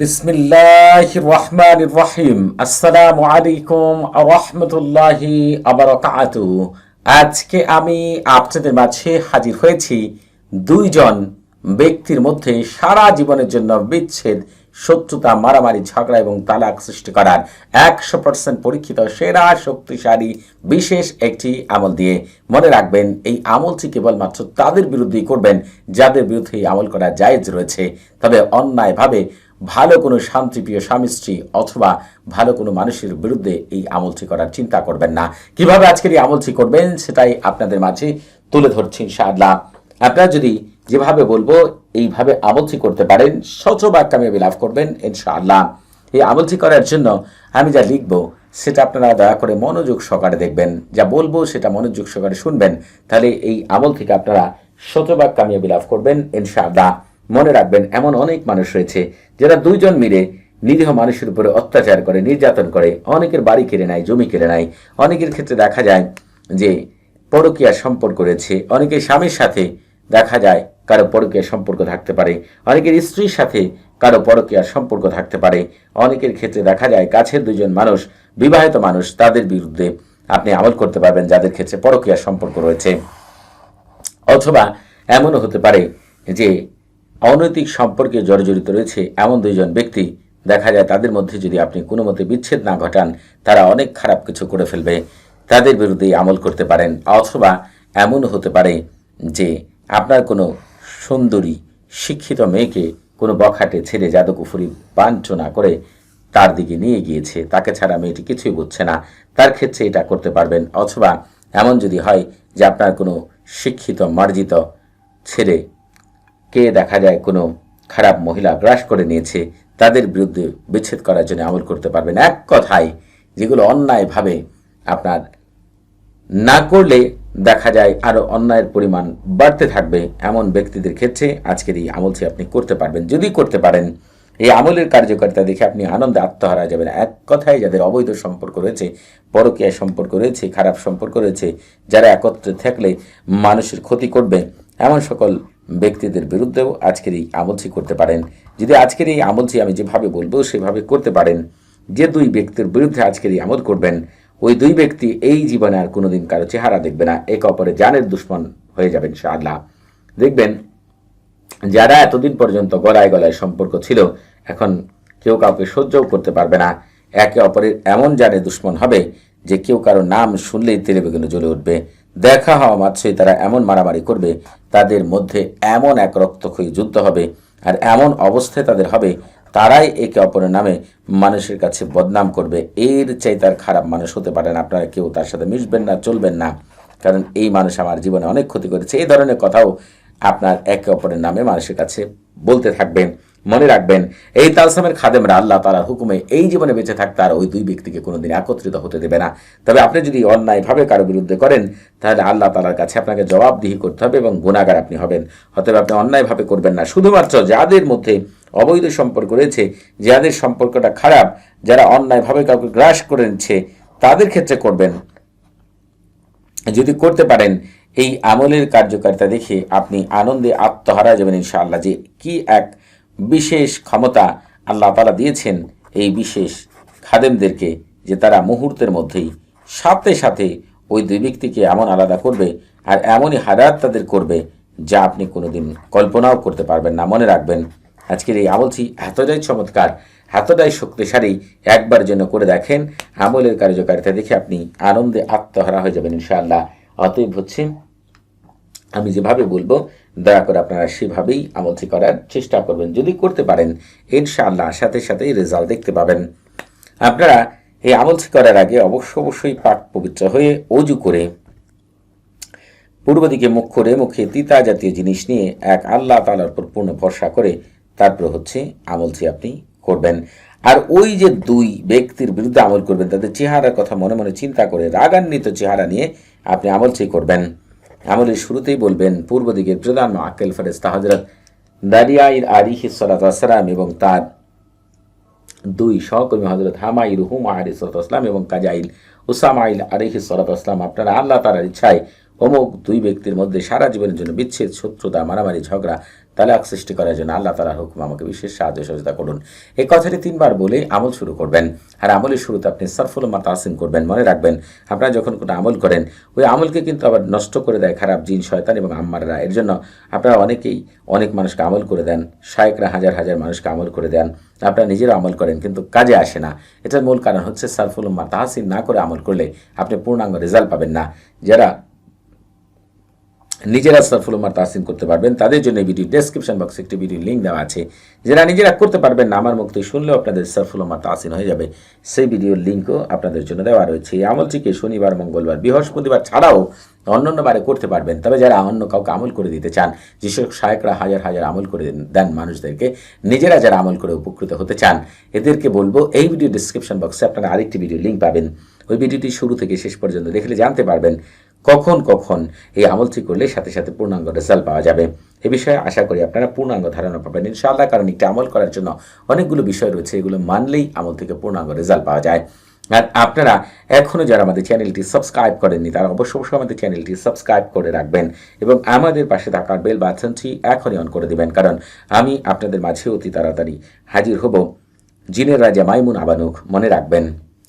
বিসমিল্লাহ রহমান রহিম। আসসালামু আলাইকুম রহমতুল্লাহি আবরকাত। আজকে আমি আপনাদের মাঝে হাজির হয়েছি দুইজন ব্যক্তির মধ্যে সারা জীবনের জন্য বিচ্ছেদ, শত্রুতা, মারামারি, ঝগড়া এবং তালাক সৃষ্টি করার একশো পার্সেন্ট পরীক্ষিত, সেরা, শক্তিশালী, বিশেষ একটি আমল দিয়ে মনে রাখবেন, এই আমলটি কেবলমাত্র তাদের বিরুদ্ধেই করবেন, যাদের বিরুদ্ধে আমল করা জায়েজ রয়েছে। তবে অন্যায়ভাবে ভালো কোনো শান্তিপ্রিয় স্বামী, স্ত্রী অথবা ভালো কোনো মানুষের বিরুদ্ধে এই আমলটি করার চিন্তা করবেন না। কীভাবে আজকের এই আমলটি করবেন সেটাই আপনাদের মাঝে তুলে ধরছি ইনশাআল্লাহ। আপনারা যদি যেভাবে বলব এইভাবে আমলটি করতে পারেন, শতভাগ কামিয়াবি লাভ করবেন ইনশাআল্লাহ। এই আমলটি করার জন্য আমি যা লিখব সেটা আপনারা দয়া করে মনোযোগ সহকারে দেখবেন। যা বলব সেটা মনোযোগ সহকারে শুনবেন। তাহলে এই আমল থেকে আপনারা শতভাগ কামিয়াবি লাভ করবেন ইনশাআল্লাহ। মনে রাখবেন, এমন অনেক মানুষ রয়েছে যারা দুইজন মিলে নিরীহ মানুষের উপরে অত্যাচার করে, নির্যাতন করে। অনেকের বাড়ি কেড়ে নেয়, জমি কেড়ে নেয়। অনেকের ক্ষেত্রে দেখা যায় যে পরকীয়া সম্পর্ক রয়েছে। অনেকের স্বামীর সাথে দেখা যায় কারও পরকীয়া সম্পর্ক থাকতে পারে। অনেকের স্ত্রীর সাথে কারও পরকীয়ার সম্পর্ক থাকতে পারে। অনেকের ক্ষেত্রে দেখা যায় কাছের দুজন মানুষ, বিবাহিত মানুষ, তাদের বিরুদ্ধে আপনি আমল করতে পারবেন যাদের ক্ষেত্রে পরকীয়ার সম্পর্ক রয়েছে। অথবা এমনও হতে পারে যে অনৈতিক সম্পর্কে জর্জরিত রয়েছে এমন দুইজন ব্যক্তি। দেখা যায় তাদের মধ্যে যদি আপনি কোনো মতে বিচ্ছেদ না ঘটান, তারা অনেক খারাপ কিছু করে ফেলবে। তাদের বিরুদ্ধে আমল করতে পারেন, অথবা এমনও হতে পারে যে আপনার কোনো সুন্দরী, শিক্ষিত মেয়েকে কোনো বখাটে ছেড়ে জাদুকুফুরি বাঞ্ছনা করে তার দিকে নিয়ে গিয়েছে। তাকে ছাড়া মেয়েটি কিছুই বুঝছে না। তার ক্ষেত্রে এটা করতে পারবেন, অথবা এমন যদি হয় যে আপনার কোনো শিক্ষিত, মার্জিত ছেলে কে দেখা যায় কোনো খারাপ মহিলা গ্রাস করে নিয়েছে, তাদের বিরুদ্ধে বিচ্ছেদ করার জন্য আমল করতে পারবেন। এক কথায়, যেগুলো অন্যায়ভাবে আপনার না করলে দেখা যায় আরও অন্যায়ের পরিমাণ বাড়তে থাকবে এমন ব্যক্তিদের ক্ষেত্রে আজকের এই আমলটি আপনি করতে পারবেন। যদি করতে পারেন, এই আমলের কার্যকারিতা দেখে আপনি আনন্দে আত্মহারা যাবেন। এক কথায়, যাদের অবৈধ সম্পর্ক রয়েছে, পরকীয়া সম্পর্ক রয়েছে, খারাপ সম্পর্ক রয়েছে, যারা একত্রে থাকলে মানুষের ক্ষতি করবে, এমন সকল ব্যক্তিদের বিরুদ্ধেও আজকের এই আমলটি করতে পারেন। যদি আজকের এই আমলটি আমি যেভাবে বলব, সেভাবে করতে পারেন। যে দুই ব্যক্তির বিরুদ্ধে আজকের এই আমল করবেন, ওই দুই ব্যক্তি এই জীবনে আর কোনোদিন কারও চেহারা দেখবে না। একে অপরে জানের দুশ্মন হয়ে যাবেন আল্লাহ দেখবেন, যারা এতদিন পর্যন্ত গলায় গলায় সম্পর্ক ছিল, এখন কেউ কাউকে সহ্যও করতে পারবে না। একে অপরের এমন জানে দুশ্মন হবে যে কেউ কারও নাম শুনলেই তেলে বেগুনে জ্বলে উঠবে। দেখা হওয়া মাত্রই তারা এমন মারামারি করবে, তাদের মধ্যে এমন এক রক্তক্ষয়ী যুদ্ধ হবে, আর এমন অবস্থায় তাদের হবে, তারাই একে অপরের নামে মানুষের কাছে বদনাম করবে। এর চাই তার খারাপ মানুষ হতে পারেন আপনারা কেউ তার সাথে মিশবেন না, চলবেন না। কারণ এই মানুষ আমার জীবনে অনেক ক্ষতি করেছে। এই ধরনের কথাও আপনার একে অপরের নামে মানুষের কাছে বলতে থাকবেন। মনে রাখবেন, এই তালসামের খাদেমরা আল্লাহ তালার হুকুমে এই জীবনে বেঁচে থাকতে আর ওই দুই ব্যক্তিকে কোনোদিন একত্রিত হতে দেবে না। তবে আপনি যদি অন্যায়ভাবে কারও বিরুদ্ধে করেন, তাহলে আল্লাহ তালার কাছে আপনাকে জবাবদিহি করতে হবে এবং গুণাগার আপনি হবেন। অতএব আপনি অন্যায়ভাবে করবেন না। শুধুমাত্র যাদের মধ্যে অবৈধ সম্পর্ক রয়েছে, যাদের সম্পর্কটা খারাপ, যারা অন্যায়ভাবে কাউকে গ্রাস করে নিচ্ছে, তাদের ক্ষেত্রে করবেন। যদি করতে পারেন, এই আমলের কার্যকারিতা দেখে আপনি আনন্দে আত্মহারা যাবেন ইনশাআল্লাহ যে কি এক বিশেষ ক্ষমতা আল্লাহ তালা দিয়েছেন এই বিশেষ খাদেমদেরকে যে তারা মুহূর্তের মধ্যেই সাথে সাথে ওই দুই ব্যক্তিকে এমন আলাদা করবে আর এমনই হারাত তাদের করবে যা আপনি কোনোদিন কল্পনাও করতে পারবেন না। মনে রাখবেন, আজকের এই আমলটি এতটাই চমৎকার, এতটাই শক্তিশালী, একবার জন্য করে দেখেন, আমলের কার্যকারিতা দেখে আপনি আনন্দে আত্মহারা হয়ে যাবেন ইনশাআল্লাহ। অতএব হচ্ছে, আমি যেভাবে বলব দয়া করে আপনারা সেভাবেই আমলটি করার চেষ্টা করবেন। যদি করতে পারেন, ইনশাআল্লাহ সাথে সাথেই রেজাল্ট দেখতে পাবেন। আপনারা এই আমলটি করার আগে অবশ্য অবশ্যই পাক পবিত্র হয়ে অজু করে পূর্ব দিকে মুখ করে মুখে তিতা জাতীয় জিনিস নিয়ে এক আল্লাহ তালার উপর পূর্ণ ভরসা করে তারপর হচ্ছে আমলটি আপনি করবেন। আর ওই যে দুই ব্যক্তির বিরুদ্ধে আমল করবেন, তাদের চেহারার কথা মনে মনে চিন্তা করে রাগান্বিত চেহারা নিয়ে আপনি আমলটি করবেন। আমলের শুরুতেই বলবেন, পূর্ব দিকের প্রধান আকেল ফেরেস্তা হজরত দারিয়াইর আরিহি সালাম এবং তার দুই সহকর্মী হজরত হামাইল, হুম আরি সরাতাম এবং কাজাইল, উসামাইল আরিহি সালাতাম আপনারা আল্লাহ তালার ইচ্ছায় অমুক দুই ব্যক্তির মধ্যে সারা জীবনের জন্য বিচ্ছেদ, শত্রুতা, মারামারি, ঝগড়া তালাক সৃষ্টি করার জন্য আল্লাহ তালার হুকুম আমাকে বিশেষ সাহায্য সহযোগিতা করুন। এই কথাটি তিনবার বলে আমল শুরু করবেন। আর আমলের শুরুতে আপনি সরফুল মাতাসিন করবেন, মনে রাখবেন আপনারা যখন কোনো আমল করেন, ওই আমলকে কিন্তু আবার নষ্ট করে দেয় খারাপ জিন, শয়তান এবং আম্মাররা। এর জন্য আপনারা অনেকেই অনেক মানুষকে আমল করে দেন, শায়েকরা হাজার হাজার মানুষকে আমল করে দেন। আপনারা নিজেরা আমল করেন, কিন্তু কাজে আসে না। এটার মূল কারণ হচ্ছে সারফুল মাতাহাসিন না করে আমল করলে আপনি পূর্ণাঙ্গ রেজাল্ট পাবেন না। যারা নিজেরা সারফুল উমার তাহসিন করতে পারবেন। তাদের জন্য ভিডিও ডেসক্রিপশন বক্সে একটি ভিডিও লিঙ্ক দেওয়া আছে। যারা নিজেরা করতে পারবেন না, আমার মুক্তি শুনলেও আপনাদের সারফুল উমার তাহসিন হয়ে যাবে। সেই ভিডিওর লিঙ্কও আপনাদের জন্য দেওয়া রয়েছে। এই আমলটিকে শনিবার, মঙ্গলবার, বৃহস্পতিবার ছাড়াও অন্যান্য বারে করতে পারবেন। তবে যারা অন্য কাউকে আমল করে দিতে চান, যেসব শায়করা হাজার হাজার আমল করে দেন মানুষদেরকে, নিজেরা যারা আমল করে উপকৃত হতে চান, এদেরকে বলব, এই ভিডিও ডিসক্রিপশন বক্সে আপনারা আরেকটি ভিডিও লিঙ্ক পাবেন। ওই ভিডিওটি শুরু থেকে শেষ পর্যন্ত দেখলে জানতে পারবেন কখন কখন এই আমলটি করলে সাথে সাথে পূর্ণাঙ্গ রেজাল্ট পাওয়া যাবে। এ বিষয়ে আশা করি আপনারা পূর্ণাঙ্গ ধারণা পাবেন। ইনশাআল্লাহ কারণ একটি আমল করার জন্য অনেকগুলো বিষয় রয়েছে, এগুলো মানলেই আমল থেকে পূর্ণাঙ্গ রেজাল্ট পাওয়া যায়। আর আপনারা এখনও যারা আমাদের চ্যানেলটি সাবস্ক্রাইব করেননি, তারা অবশ্য অবশ্যই আমাদের চ্যানেলটি সাবস্ক্রাইব করে রাখবেন এবং আমাদের পাশে থাকার বেল বাটনটি এখনই অন করে দিবেন। কারণ আমি আপনাদের মাঝে অতি তাড়াতাড়ি হাজির হব। জিনের রাজা মাইমুন আবানুক মনে রাখবেন।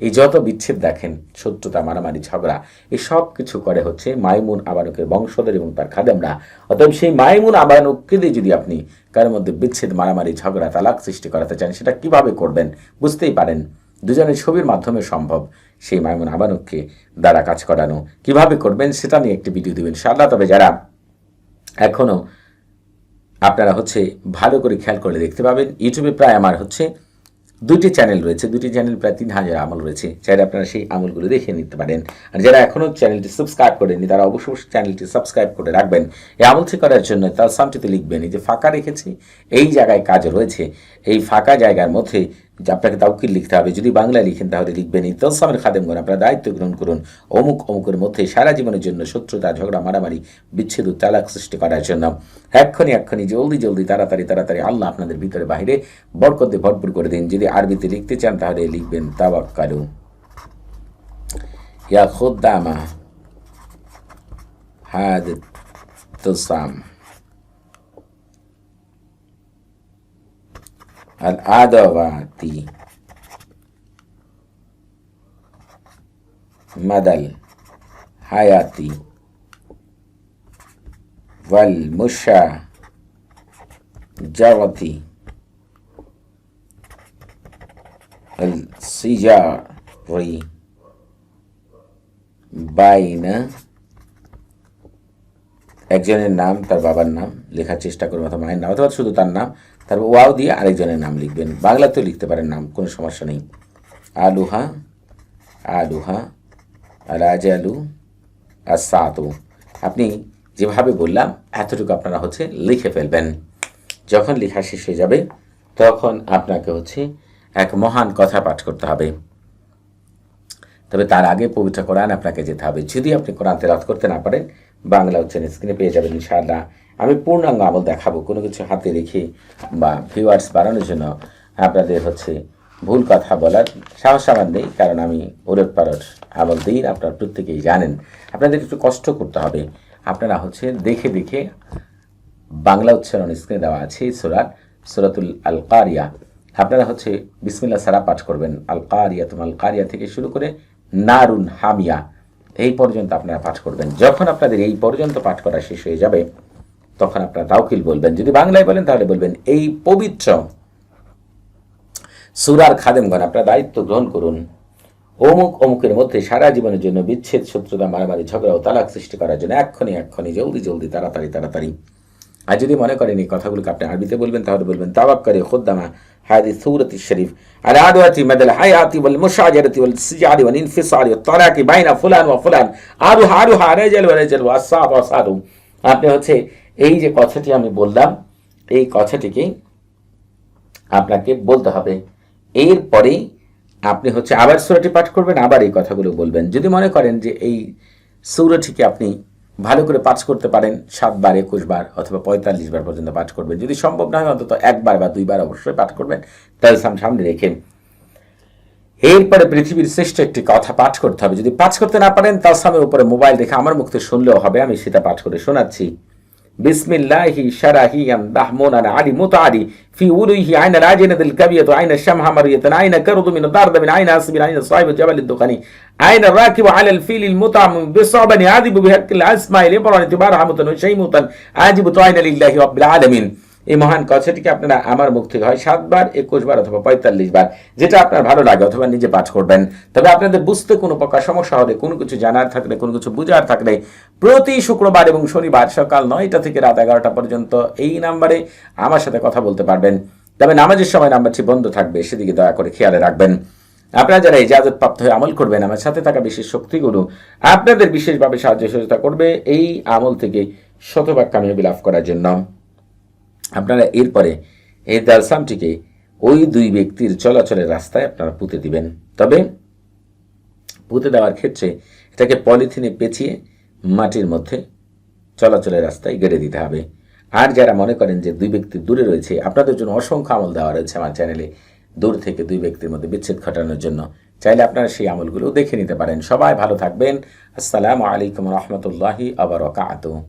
এই যত বিচ্ছেদ দেখেন, শত্রুতা, মারামারি, ঝগড়া, এই সব কিছু করে হচ্ছে মাইমুন আবানুকের বংশধর এবং তার খাদেমরা। অতএব সেই মাইমুন আবানুককে দিয়ে যদি আপনি কারোর মধ্যে বিচ্ছেদ, মারামারি, ঝগড়া, তালাক সৃষ্টি করাতে চান, সেটা কীভাবে করবেন বুঝতেই পারেন। দুজনের ছবির মাধ্যমে সম্ভব সেই মাইমুন আবানুককে দ্বারা কাজ করানো। কীভাবে করবেন সেটা নিয়ে একটি ভিডিও দেবেন সাল্লাহ তবে যারা এখনও আপনারা হচ্ছে ভালো করে খেয়াল করে দেখতে পাবেন, ইউটিউবে প্রায় আমার হচ্ছে দুটি চ্যানেল রয়েছে দুটি চ্যানেল প্রায় তিন হাজার আমল রয়েছে। চাইলে আপনারা সেই আমলগুলো দেখে নিতে পারেন। আর যারা এখনও চ্যানেলটি সাবস্ক্রাইব করেনি তারা অবশ্যই চ্যানেলটি সাবস্ক্রাইব করে রাখবেন। এই আমলটি করার জন্য তার সামটিতে লিখবেন, এই যে ফাঁকা রেখেছি, এই জায়গায় কাজ রয়েছে। এই ফাঁকা জায়গার মধ্যে যে আপনাকে তাউকিল লিখতে হবে। যদি বাংলায় লিখেন, তাহলে লিখবেন এই তলসামের খাদেমগণ আপনারা দায়িত্ব গ্রহণ করুন। অমুক অমুকের মধ্যে সারা জীবনের জন্য শত্রুতা, ঝগড়া, মারামারি, বিচ্ছেদ তালাক সৃষ্টি করার জন্য। এক্ষণি এক্ষণি জলদি জলদি, তাড়াতাড়ি তাড়াতাড়ি আল্লাহ আপনাদের ভিতরে বাহিরে বরকতে ভরপুর করে দিন। যদি আরবিতে লিখতে চান, তাহলে লিখবেন তাবাক্কালু ইয়া খুদ্দামা হাদ তুসাম। الأدوات مدى الحياة والمشاجرة السجار বাইন একজনের নাম তার বাবার নাম লেখার চেষ্টা করবেন অথবা মায়ের নাম অথবা শুধু তার নাম তারপর ওয়াও দিয়ে আরেকজনের নাম লিখবেন। বাংলাতেও লিখতে পারেন নাম, কোনো সমস্যা নেই। আলুহা আলুহা রাজ আলু আসাতু। আপনি যেভাবে বললাম, এতটুকু আপনারা হচ্ছে লিখে ফেলবেন। যখন লেখা শেষ হয়ে যাবে, তখন আপনাকে হচ্ছে এক মহান কথা পাঠ করতে হবে। তবে তার আগে পবিত্র কোরআন আপনাকে যেতে হবে। যদি আপনি কোরআন তেলাত করতে না পারেন, বাংলা হচ্ছে স্ক্রিনে পেয়ে যাবেন ইনশাআল্লাহ। আমি পূর্ণাঙ্গ আমল দেখাবো, কোনো কিছু হাতে রেখে বা ভিউয়ার্স বাড়ানোর জন্য আপনাদের হচ্ছে ভুল কথা বলার সাহস আমার নেই, কারণ আমি ওলট পালট আমল দিই, আপনারা প্রত্যেকেই জানেন। আপনাদের একটু কষ্ট করতে হবে। আপনারা হচ্ছে দেখে দেখে বাংলা উচ্চারণ স্ক্রিনে দেওয়া আছে সুরাত সুরাতুল আল কারিয়া আপনারা হচ্ছে বিসমিল্লা সারা পাঠ করবেন। আল কারিয়া তুম আল কারিয়া থেকে শুরু করে নারুন হামিয়া, এই পর্যন্ত আপনারা পাঠ করবেন। যখন আপনাদের এই পর্যন্ত পাঠ করা শেষ হয়ে যাবে তখন আপনার তাওকিল বলবেন। যদি বাংলায় বলেন তাহলে বলবেন এই পবিত্র সুরার খাদেমগণ, আপনার দায়িত্ব গ্রহণ করুন। অমুক অমুকের মধ্যে সারা জীবনের জন্য বিচ্ছেদ, শত্রুতা, মারামারি, ঝগড়া ও তালাক সৃষ্টি করার জন্য এক্ষণি এক্ষণি জলদি জলদি, তাড়াতাড়ি তাড়াতাড়ি। আর যদি মনে করেন এই কথাগুলোকে আপনি আরবিতে বলবেন, তাহলে বলবেন তাবাক্কারি খোদ্দামা হাদি সৌরতি শরীফ। আর আদওয়াতি মাদাল হায়াতি বল মুশাজারাতি বল সিজারি বল ইনফিসারি ওয়াত তারাকি বাইনা ফুলান ও ফুলান। আরু হারু হারে ওয়া রাজাল ওয়া সাদ ওয়া আপনি হচ্ছে এই যে কথাটি আমি বললাম, এই কথাটিকে আপনাকে বলতে হবে। এরপরে আপনি হচ্ছে আবার সুরাটি পাঠ করবেন, আবার এই কথাগুলো বলবেন। যদি মনে করেন যে এই সুরাটিকে আপনি ভালো করে পাঠ করতে পারেন, সাতবার একুশ বার অথবা পঁয়তাল্লিশ বার পর্যন্ত পাঠ করবেন। যদি সম্ভব না হয়, অন্তত একবার বা দুইবার অবশ্যই পাঠ করবেন। তাহলে সামনে রেখে এরপরে পৃথিবীর শ্রেষ্ঠ একটি কথা পাঠ করতে হবে যদি পাঠ করতে না পারেন তার সামনে উপরে মোবাইল রেখে আমার মুখে শুনলেও হবে আমি সেটা পাঠ করে শোনাচ্ছি বিসমিল্লাহি শারাহিয়ান দাহমুনান আলী মুতারি في وليه عين العجنة الكبية عين الشمحة مرية عين كرض من الضرد من عين أسب عين صاحب جبل الدخاني عين الراكب على الفيل المطعم بالصعب يعذب بهك الأسماء الإبران اعتبار حمتا وشيموتا عاجب طعين لله رب العالمين এই মহান কথাটিকে আপনারা আমার মুখ থেকে হয় সাতবার, একুশ বার অথবা পঁয়তাল্লিশ বার, যেটা আপনার ভালো লাগে অথবা নিজে পাঠ করবেন। তবে আপনাদের বুঝতে কোনো প্রকার সমস্যা হলে, কোনো কিছু জানার থাকলে, কোনো কিছু বুঝার থাকলে, প্রতি শুক্রবার এবং শনিবার সকাল নয়টা থেকে রাত এগারোটা পর্যন্ত এই নাম্বারে আমার সাথে কথা বলতে পারবেন। তবে নামাজের সময় নাম্বারটি বন্ধ থাকবে, সেদিকে দয়া করে খেয়ালে রাখবেন। আপনারা যারা ইজাজত প্রাপ্ত হয়ে আমল করবেন, আমার সাথে থাকা বিশেষ শক্তিগুলো আপনাদের বিশেষভাবে সাহায্য সহযোগিতা করবে এই আমল থেকে শতভাগ কামিয়াবি লাভ করার জন্য। আপনারা এরপরে এই দালসামটিকে ওই দুই ব্যক্তির চলাচলের রাস্তায় আপনারা পুঁতে দিবেন। তবে পুঁতে দেওয়ার ক্ষেত্রে এটাকে পলিথিনে পেঁচিয়ে মাটির মধ্যে চলাচলের রাস্তায় গেড়ে দিতে হবে। আর যারা মনে করেন যে দুই ব্যক্তি দূরে রয়েছে, আপনাদের জন্য অসংখ্য আমল দেওয়া রয়েছে আমার চ্যানেলে। দূর থেকে দুই ব্যক্তির মধ্যে বিচ্ছেদ ঘটানোর জন্য। চাইলে আপনারা সেই আমলগুলো দেখে নিতে পারেন। সবাই ভালো থাকবেন। আসসালামু আলাইকুম রহমতুল্লাহি আবার